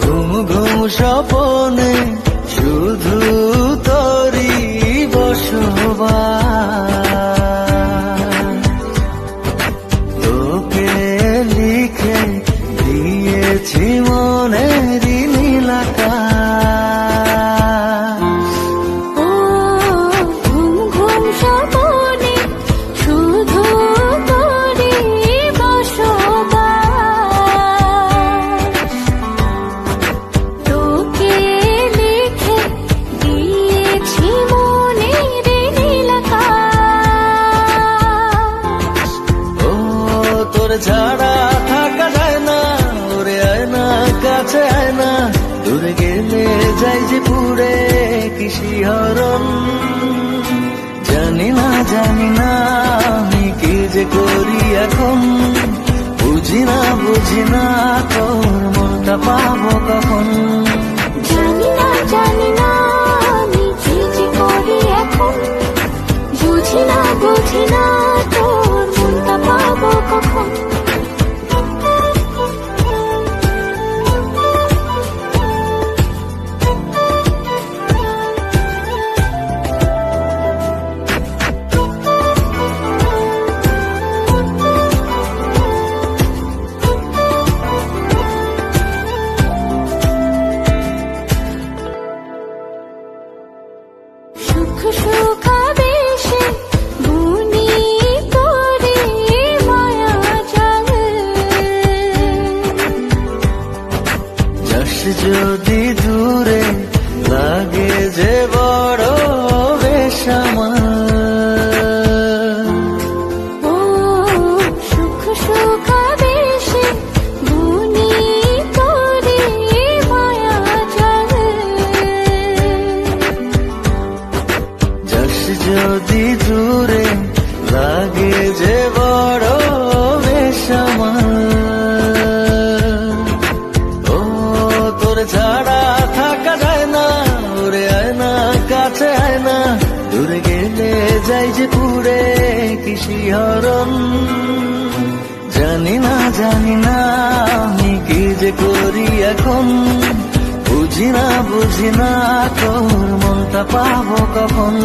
ঘুম ঘুম সপনে শুধু ছাড়া থাকা যায় না, ওরে আয় না, কাছে আয় না। দূরে গেলে যাই যে পুরে কৃষি হরণ। জানি না জানি না আমি কি যে করি এখন। বুঝি না বুঝি না তোর যদি দূরে লাগে যে বড় যদি দূরে লাগে যে বড় বেশ আমার ও, তোর ছাড়া থাকা যায় না, ওরে আয় না কাছে আয় না দূরে গেলে যাই যে পুরে কৃষি হরণ। জানি না জানি না, আমি কি যে করি এখন? বুঝি না বুঝি না পাবো কখন